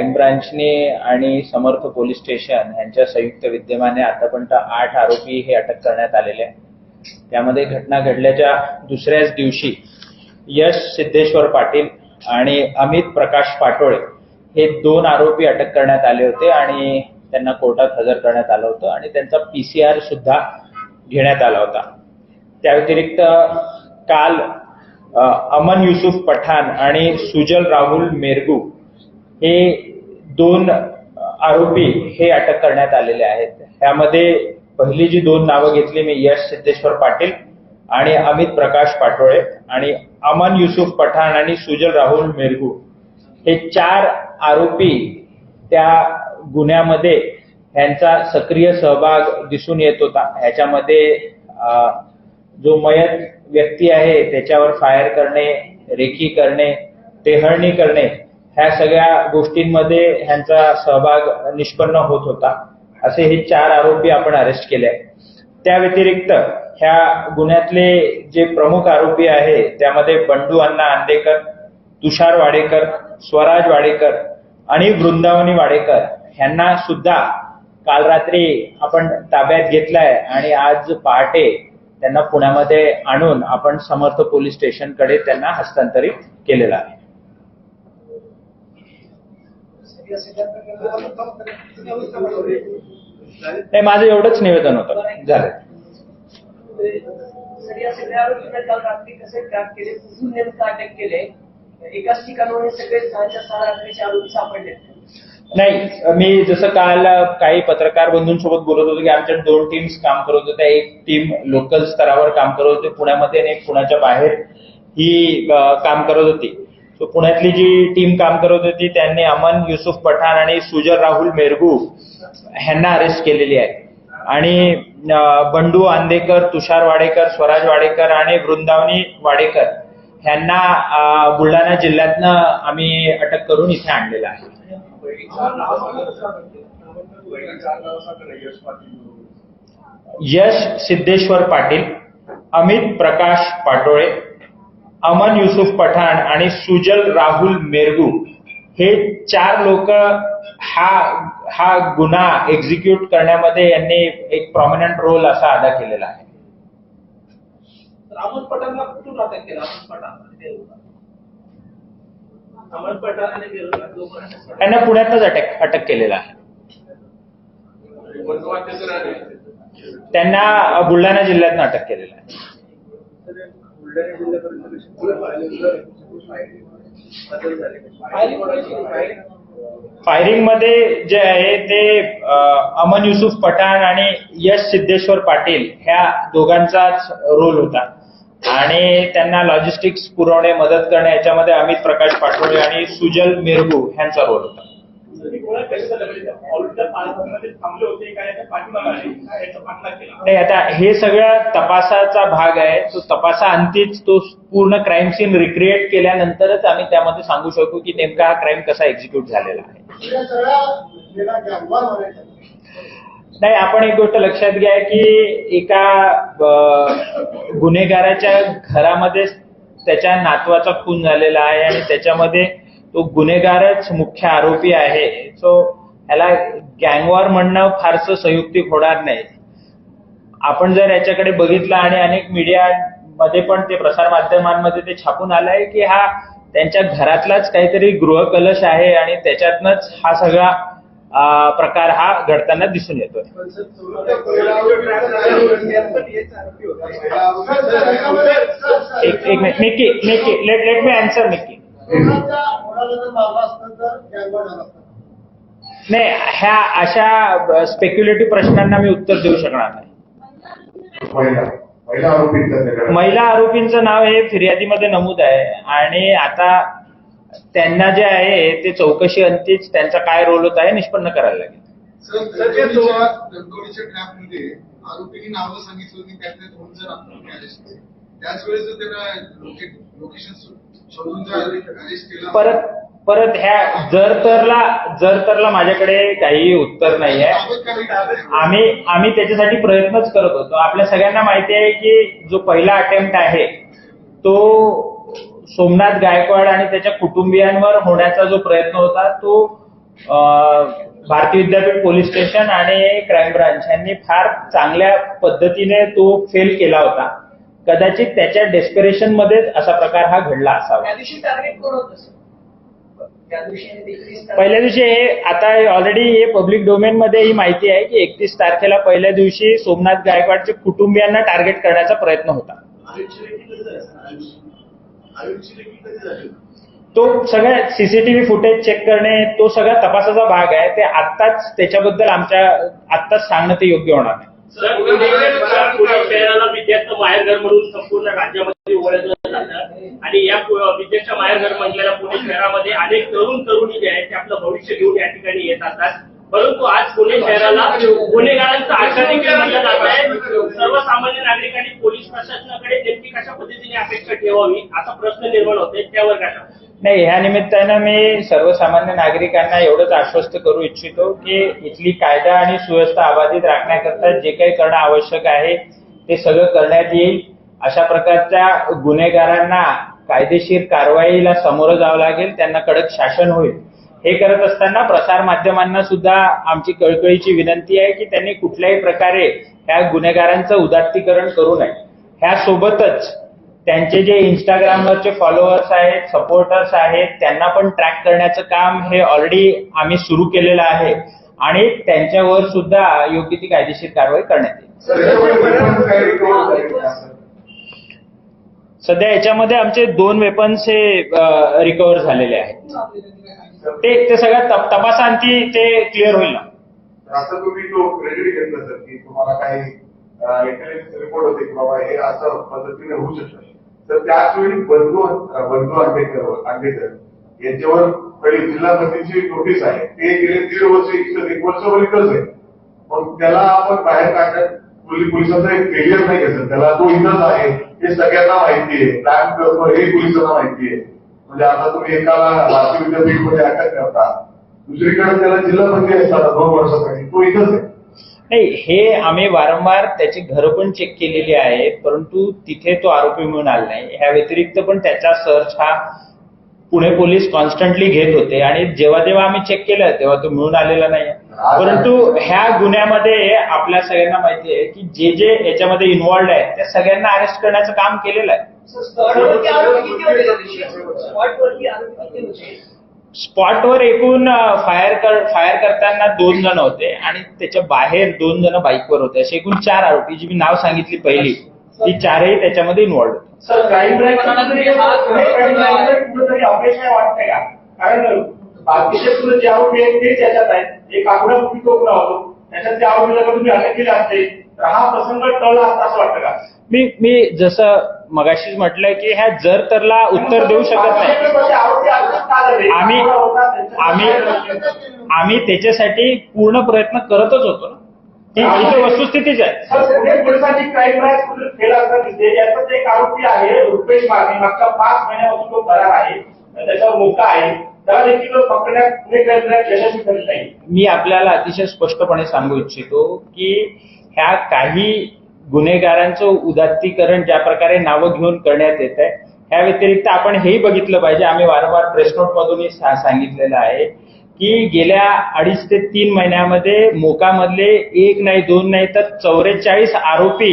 Crime ब्रांचने आणि समर्थ police station यांच्या संयुक्त विद्यमाने आतापर्यंत आठ आरोपी हे अटक करण्यात आलेले आहे त्यामध्ये घटना घडल्याच्या दुसऱ्याच दिवशी यश सिद्धेश्वर पाटील आणि अमित प्रकाश पाटोळे हे दोन आरोपी अटक करण्यात आले होते आणि त्यांना कोर्टात हजर करण्यात आलं होतं आणि त्यांचा पीसीआर सुद्धा घेण्यात आला होता. त्या व्यतिरिक्त काल अमन युसुफ पठाण आणि सुजल राहुल मेरगू हे दोन आरोपी हे अटक करण्यात आलेले आहेत. त्यामध्ये पहिली जी दोन नावं घेतली मी यश सिद्धेश्वर पाटील आणि अमित प्रकाश पाटोळे आणि अमन युसुफ पठाण आणि सुजल राहुल मेरगू. हे चार आरोपी त्या गुन्ह्यामध्ये ह्यांचा सक्रिय सहभाग दिसून येत होता. ह्याच्यामध्ये जो मयत व्यक्ती आहे त्याच्यावर फायर करणे रेखी करणे टेहळणी करणे ह्या सगळ्या गोष्टींमध्ये ह्यांचा सहभाग निष्पन्न होत होता. असे हे चार आरोपी आपण अरेस्ट केले आहे त्या व्यतिरिक्त ह्या गुन्ह्यातले जे प्रमुख आरोपी आहे त्यामध्ये बंडू अण्णा आंदेकर तुषार वाडेकर स्वराज वाडेकर आणि वृंदावनी वाडेकर ह्यांना सुद्धा काल रात्री आपण ताब्यात घेतलाय आणि आज पहाटे त्यांना पुण्यामध्ये आणून आपण समर्थ पोलीस स्टेशनकडे त्यांना हस्तांतरित केलेलं आहे. नाही माझं एवढंच निवेदन होतं. झालं. या सगळ्या काल रात्री कसे ट्रॅप केले कुठून नेमकं अटक केले एकाच ठिकाणाहून हे सगळे सहाच्या सहा रात्रीचे आरोपी सापडले नाही मी जसं काल काही पत्रकार बंधूंसोबत बोलत होतो की आमच्या दोन टीम्स काम करत होत्या एक टीम लोकल स्तरावर काम करत होती पुण्यामध्ये आणि एक पुण्याच्या बाहेर ही काम करत होती. पुण्यातली जी टीम काम करत होती त्यांनी अमन युसुफ पठाण आणि सुजल राहुल मेरगू ह्यांना अरेस्ट केलेली आहे. आणि बंडू आंदेकर तुषार वाडेकर स्वराज वाडेकर आणि वृंदावनी वाडेकर ह्यांना बुलढाणा जिल्ह्यातनं आम्ही अटक करून इथे आणलेलं आहे. यश सिद्धेश्वर पाटील अमित प्रकाश पाटोळे अमन युसुफ पठाण आणि सुजल राहुल मेरगू हे चार लोक हा हा गुन्हा एक्झिक्यूट करण्यामध्ये यांनी एक प्रॉमिनंट रोल असा अदा केलेला आहे. अमोल पठाणला कुठून अटक केला? पठाण त्यांना पुण्यातच अटक अटक केलेला आहे. त्यांना बुलढाणा जिल्ह्यातनं अटक केलेलं आहे. फायरिंगमध्ये जे आहे ते अमन युसुफ पठाण आणि यश सिद्धेश्वर पाटील ह्या दोघांचाच रोल होता. आणि त्यांना लॉजिस्टिक्स पुरवणे मदत करणे याच्यामध्ये अमित प्रकाश पाटोळे आणि सुजल मिरगू ह्यांचा रोल होता. नाही आता हे सगळं तपासाचा भाग आहे तो तपासा अंतीच तो पूर्ण क्राईम सीन रिक्रिएट केल्यानंतरच आम्ही त्यामध्ये सांगू शकू की नेमका हा क्राईम कसा एक्झिक्यूट झालेला आहे. नाही आपण एक गोष्ट लक्षात घ्या की एका गुन्हेगाराच्या घरामध्ये त्याच्या नातवाचा खून झालेला आहे आणि त्याच्यामध्ये तो गुन्हेगारच मुख्य आरोपी आहे. सो ह्याला गँगवॉर म्हणणं फारसं संयुक्तिक होणार नाही. आपण जर याच्याकडे बघितलं आणि अनेक मीडिया मध्ये पण ते प्रसार माध्यमांमध्ये ते छापून आलंय की हा त्यांच्या घरातलाच काहीतरी गृहकलश आहे आणि त्याच्यातनच हा सगळा प्रकार हा घडताना दिसून येतोय. एक minute. Mickey Mickey late late मी आन्सर निक्की नाही ह्या अशा स्पेक्युलेटिव्ह प्रश्नांना मी उत्तर देऊ शकणार नाही. महिला महिला आरोपींचा त्याच्याकडे महिला आरोपींचं नाव हे फिर्यादीमध्ये नमूद आहे. आणि आता त्यांना जे आहे ते चौकशी अंतीच त्यांचा काय रोल होता हे निष्पन्न करायला लागेल. त्याच वेळेस परत परत ह्या जर तरला जर तरला माझ्याकडे काही उत्तर नाही आहे आम्ही आम्ही त्याच्यासाठी प्रयत्नच करत होतो. आपल्या सगळ्यांना माहिती आहे की जो पहिला अटेम्प्ट आहे तो सोमनाथ गायकवाड आणि त्याच्या कुटुंबियांवर होण्याचा जो प्रयत्न होता तो भारतीय विद्यापीठ पोलीस स्टेशन आणि क्राईम ब्रांच यांनी फार चांगल्या पद्धतीने तो फेल केला होता. कदाचित त्याच्या डेस्पिरेशन मध्येच असा प्रकार हा घडला असावा. पहिल्या दिवशी हे आता ऑलरेडी हे पब्लिक डोमेन मध्ये ही माहिती आहे की एकतीस तारखेला पहिल्या दिवशी सोमनाथ गायकवाडचे कुटुंबियांना टार्गेट करण्याचा प्रयत्न होता. तो सगळ्या सीसीटीव्ही फुटेज चेक करणे तो सगळा तपासाचा भाग आहे. ते आत्ताच त्याच्याबद्दल आमच्या आत्ताच सांगणं ते योग्य होणार नाही. शहराला विद्याचं माहेरघर म्हणून संपूर्ण राज्यामध्ये ओळखलं जातं आणि या पु- विद्याच्या माहेरघर म्हणलेल्या पुणे शहरामध्ये अनेक तरुण तरुणी जे आहेत ते आपलं भविष्य घेऊन या ठिकाणी येत असतात. परंतु आज पुणे शहराला गुन्हेगारांचं आशा देखील जात आहे. सर्वसामान्य नागरिकांनी पोलीस प्रशासनाकडे नेमकी कशा पद्धतीने अपेक्षा ठेवावी असा प्रश्न निर्माण होते त्यावर काय नाही या निमित्तानं मी सर्वसामान्य नागरिकांना एवढंच आश्वस्त करू इच्छितो की इथली कायदा आणि सुव्यवस्था अबाधित राखण्याकरता जे काही करणं आवश्यक आहे ते सगळं करण्यात येईल. अशा प्रकारच्या गुन्हेगारांना कायदेशीर कारवाईला सामोरं जावं लागेल त्यांना कडक शासन होईल. हे करत असताना प्रसार माध्यमांना सुद्धा आमची कळकळीची विनंती आहे की त्यांनी कुठल्याही प्रकारे ह्या गुन्हेगारांचं उदात्तीकरण करू नये. ह्या सोबतच त्यांचे जे इंस्टाग्रामवरचे फॉलोअर्स आहेत सपोर्टर्स आहेत त्यांना पण ट्रॅक करण्याचं काम हे ऑलरेडी आम्ही सुरू केलेलं आहे आणि त्यांच्यावर सुद्धा योग्य ती कायदेशीर कारवाई करण्यात येईल? सध्या याच्यामध्ये आमचे दोन वेपन्स हे रिकव्हर झालेले आहेत. ते ते सगळ्या तप- ते क्लिअर होईल ना. असं तुम्ही तो क्रेडिट घेतला सर की तुम्हाला काही इंटेलिजन्स रिपोर्ट होते की बाबा हे असं पद्धतीने होऊ शकतं. तर त्याच वेळी बंधू बंधू आंबेडकर आंबेडकर यांच्यावर पहिली जिल्हापतीची नोटीस आहे. ते गेले दीड वर्ष इथं एक वर्षभर इथंच आहे. पण त्याला आपण बाहेर काढण्यात पोलिसांचा एक फेलियर नाही आहे सर. त्याला तो इथंच आहे हे सगळ्यांना माहिती आहे. प्लॅन करतो हे पोलिसांना माहिती आहे. म्हणजे आता तुम्ही एकाला भारतीय विद्यापीठमध्ये अटक करता. दुसरीकडे त्याला जिल्हापती असतात दोन वर्षासाठी. तो इथंच आहे. नाही हे आम्ही वारंवार त्याची घरं पण चेक केलेली आहेत परंतु तिथे तो आरोपी मिळून आला नाही. ह्या व्यतिरिक्त पण त्याचा सर्च हा पुणे पोलीस कॉन्स्टंटली घेत होते आणि जेव्हा जेव्हा आम्ही चेक केलं तेव्हा तो मिळून आलेला नाही. परंतु ह्या गुन्ह्यामध्ये आपल्या सगळ्यांना माहिती आहे की जे जे याच्यामध्ये इन्व्हॉल्ड आहेत त्या सगळ्यांना अरेस्ट करण्याचं काम केलेलं आहे. स्पॉटवर एकूण फायर कर फायर करताना दोन जण होते आणि त्याच्या बाहेर दोन जण बाईकवर होते. असे एकूण चार आरोपी जी मी नाव सांगितली पहिली ती चारही त्याच्यामध्ये इन्व्हॉल्ड होते. कारण बाकीचे तुला जे आरोपी आहेत तेच याच्यात आहेत. एक होतो त्याच्यात आरोपीला तुम्ही अटक केले असते. तर हा प्रसंग टळला असता असं वाटतं का? मी मी जसं मगाशीच म्हटलं की ह्या जर तरला उत्तर देऊ शकत नाही? आम्ही आम्ही आम्ही त्याच्यासाठी पूर्ण प्रयत्न करतच होतो ना. ही तर वस्तुस्थितीच आहे. पोलिसांची क्राईम ब्रांच दिसते याचाच एक आरोपी आहे रुपेश माने. मागच्या पाच महिन्यापासून तो फरार आहे. त्याच्यावर मोका आहे. पकडण्यात पुणे क्राईम ब्रांच यशस्वी ठरली नाही मी आपल्याला अतिशय स्पष्टपणे सांगू इच्छितो की ह्या काही गुन्हेगारांचं उदात्तीकरण ज्या प्रकारे नावं घेऊन करण्यात येत आहे ह्या व्यतिरिक्त आपण हेही बघितलं पाहिजे. आम्ही वारंवार प्रेस नोट मधूनही सांगितलेलं आहे की गेल्या अडीच ते तीन महिन्यामध्ये मोकामधले एक नाही दोन नाही तर चौवेचाळीस आरोपी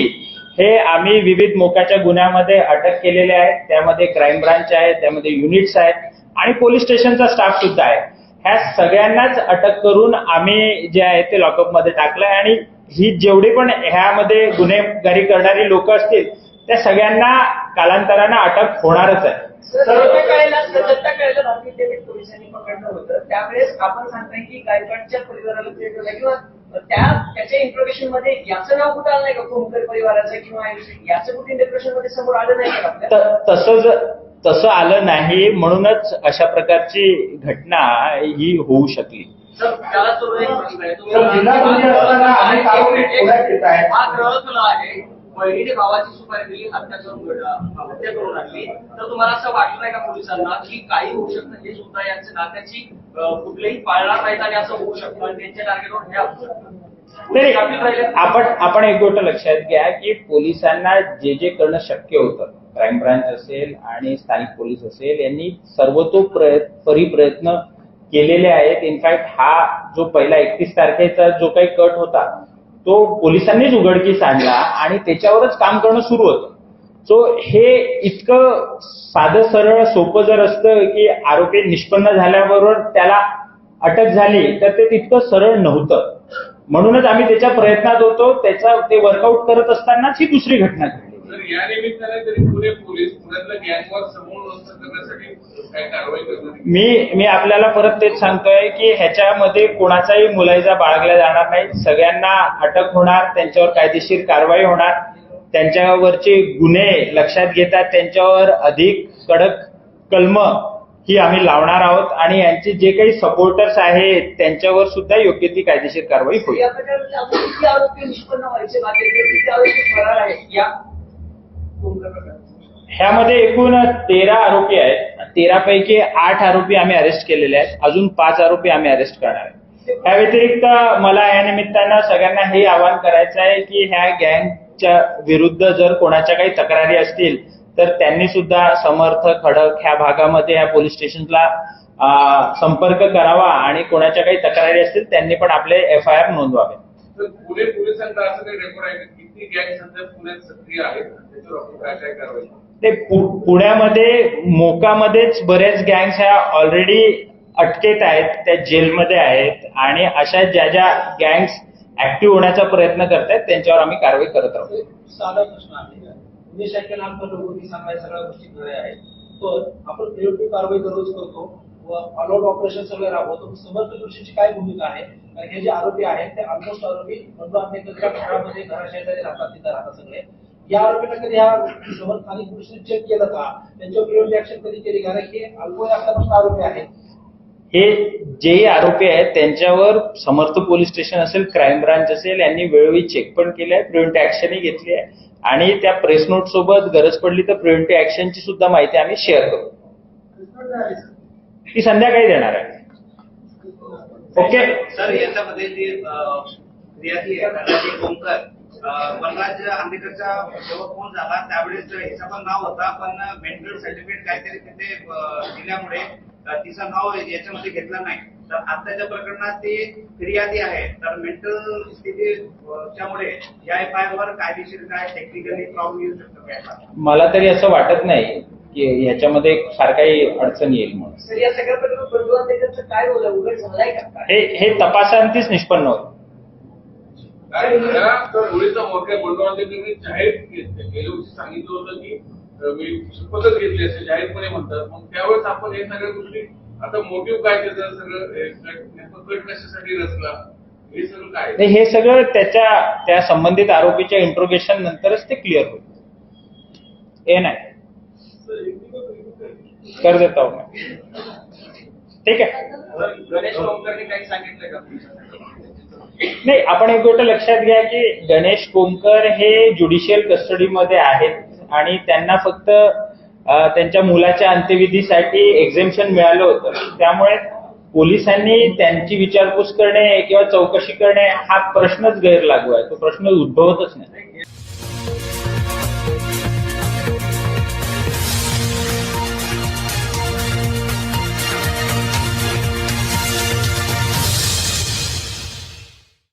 हे आम्ही विविध मोकाच्या गुन्ह्यामध्ये अटक केलेले आहेत. त्यामध्ये क्राईम ब्रांच आहे त्यामध्ये युनिट्स आहेत आणि पोलीस स्टेशनचा स्टाफ सुद्धा आहे. ह्या सगळ्यांनाच अटक करून आम्ही जे आहे ते लॉकअपमध्ये टाकलंय आणि ही जेवढी पण ह्यामध्ये गुन्हेगारी करणारी लोक असतील त्या सगळ्यांना कालांतरानं अटक होणारच आहे पोलिसांनी पकडलं होतं त्यावेळेस आपण सांगताय की गायकवाडच्या परिवाराला किंवा त्या त्याच्या इन्फॉर्मेशनमध्ये याचं नाव कुठं आलं नाही का कोमकर परिवाराचं किंवा याचं कुठे इंटरप्रेशनमध्ये समोर आलं नाही का आपल्या त- तसं ज- तसं आलं नाही म्हणूनच अशा प्रकारची घटना ही होऊ शकली सर त्याला तो एक प्रश्न आहे. तुम्ही सर, जिल्हा असताना पुण्यात येत आहेत. हा ग्रह तुला आहे. बहिणीने भावाची सुपारी दिली हत्या करून घडला हत्या करून आणली. तर तुम्हाला असं वाटलं नाही का पोलिसांना की काही होऊ शकतं? हे सुद्धा यांच्या नात्याची अं, कुठलेही पाळणार नाहीत आणि असं होऊ शकतं. आणि त्यांच्या टार्गेटवर हे असू शकतं. नाही काबिल राहिले. आपण आपण एक गोष्ट लक्षात घ्या की पोलिसांना जे जे करणं शक्य होतं क्राईम ब्रांच असेल आणि स्थानिक पोलीस असेल यांनी सर्वतोपरी प्रयत्न केलेले आहेत. इनफॅक्ट हा जो पहिला एकतीस तारखेचा जो काही कट होता तो पोलिसांनीच उघडकीस आणला आणि त्याच्यावरच काम करणं सुरू होतं. सो हे इतकं साधं सरळ सोपं जर असतं की आरोपी निष्पन्न झाल्याबरोबर त्याला अटक झाली तर ते तितकं सरळ नव्हतं. म्हणूनच आम्ही त्याच्या प्रयत्नात होतो त्याचा ते वर्कआउट करत असतानाच ही दुसरी घटना घडली. तर या निमित्ताने तरी पुणे पोलीस गँगवर समूळ करण्यासाठी काय कारवाई करणार मी मी आपल्याला परत तेच सांगतोय की ह्याच्यामध्ये कोणाचाही मुलायजा बाळगला जाणार नाही. सगळ्यांना अटक होणार त्यांच्यावर कायदेशीर कारवाई होणार. त्यांच्यावरचे गुन्हे लक्षात घेतात त्यांच्यावर अधिक कडक कलम ही आम्ही लावणार आहोत आणि यांचे जे काही सपोर्टर्स आहेत त्यांच्यावर सुद्धा योग्य ती कायदेशीर कारवाई होईल. ह्यामध्ये एकूण तेरा आरोपी आहेत. तेरा पैकी आठ आरोपी आम्ही अरेस्ट केलेले आहेत. अजून पाच आरोपी आम्ही अरेस्ट करणार आहेत. त्या व्यतिरिक्त मला या निमित्तानं सगळ्यांना हे आवाहन करायचं आहे की ह्या गँगच्या विरुद्ध जर कोणाच्या काही तक्रारी असतील तर त्यांनी सुद्धा समर्थ खडक ह्या भागामध्ये या पोलीस स्टेशनला संपर्क करावा आणि कोणाच्या काही तक्रारी असतील त्यांनी पण आपले एफ आय आर नोंदवावे. तर पुणे पोलिसांचा असं काही रेकॉर्ड आहे की? किती गँग सध्या पुण्यात सक्रिय आहेत? त्याच्यावर आपण काय काय कारवाई करू? ते पु- पुण्यामध्ये मोकामध्येच बऱ्याच गँग्स ह्या ऑलरेडी अटकेत आहेत त्या जेलमध्ये आहेत आणि अशा ज्या ज्या गँग्स ऍक्टिव्ह होण्याचा प्रयत्न करतायत त्यांच्यावर आम्ही कारवाई करत राहू साधा प्रश्न आहे. आमच्या लोकांनी सांगायला सगळ्या गोष्टी खऱ्या आहेत. पण आपण कारवाई दररोज करतो. व ऑलआउट ऑपरेशन सगळे राबवतो. समर्थ जोशीची काय भूमिका आहे? कारण हे जे आरोपी आहेत ते ऑलमोस्ट आरोपी बंधू आंबेडकरच्या घरामध्ये घराशेजारी राहतात तिथे राहतात सगळे. या आरोपींना कधी ह्या समर्थ आणि पोलिसांनी चेक केलं का? त्यांच्यावर प्रिव्हेंटिव्ह ऍक्शन कधी केली? कारण हे अल्पवय असल्यापासून आरोपी आहेत. हे जेही आरोपी आहेत त्यांच्यावर समर्थ पोलीस स्टेशन असेल क्राईम ब्रांच असेल यांनी वेळोवेळी चेक पण केले आहे प्रिव्हेंटिव्ह ऍक्शनही घेतली आहे. आणि त्या प्रेस नोट सोबत गरज पडली तर प्रिव्हेंटिव्ह ऍक्शनची सुद्धा माहिती आम्ही शेअर करू. ती संध्याकाळी देणार आहे. ओके? सर याच्यामध्ये जी क्रियाती ओंकार वनराज आंबेडकरचा जेव्हा फोन झाला त्यावेळेस हिचं पण नाव होता पण मेंटल सर्टिफिकेट काहीतरी तिथे दिल्यामुळे तिचं नाव याच्यामध्ये घेतलं नाही. तर आताच्या प्रकरणात ती फिर्यादी आहे. तर मेंटल या एफ आय वर कायदेशीर काय टेक्निकली प्रॉब्लेम येऊ शकतो? मला तरी असं वाटत नाही. की ह्याच्यामध्ये फार काही अडचण येईल म्हणून. हे हे तपासांतीच निष्पन्न होईल. काय मोठ्या जाहीर गेल्या वर्षी सांगितलं होतं की अं, मी शपथच घेतली असे जाहीरपणे म्हणतात. मग त्यावेळेस आपण हे सगळ्या गोष्टी आता मोटिव्ह काय त्याचं सगळं हे कट कशासाठी रचला? हे सगळं काय? नाही, हे सगळं त्याच्या त्या संबंधित आरोपीच्या इंट्रोगेशन नंतरच ते क्लिअर होईल. हे नाही. कर देता हूं मैं. ठीक आहे नाही आपण एक गोष्ट लक्षात घ्या की गणेश कोमकर हे ज्युडिशियल कस्टडीमध्ये आहेत आणि त्यांना फक्त त्यांच्या मुलाच्या अंत्यविधीसाठी एक्झेम्पशन मिळालं होतं. त्यामुळे पोलिसांनी त्यांची विचारपूस करणे किंवा चौकशी करणे हा प्रश्नच गैरलागू आहे. तो प्रश्न उद्भवतच नाही.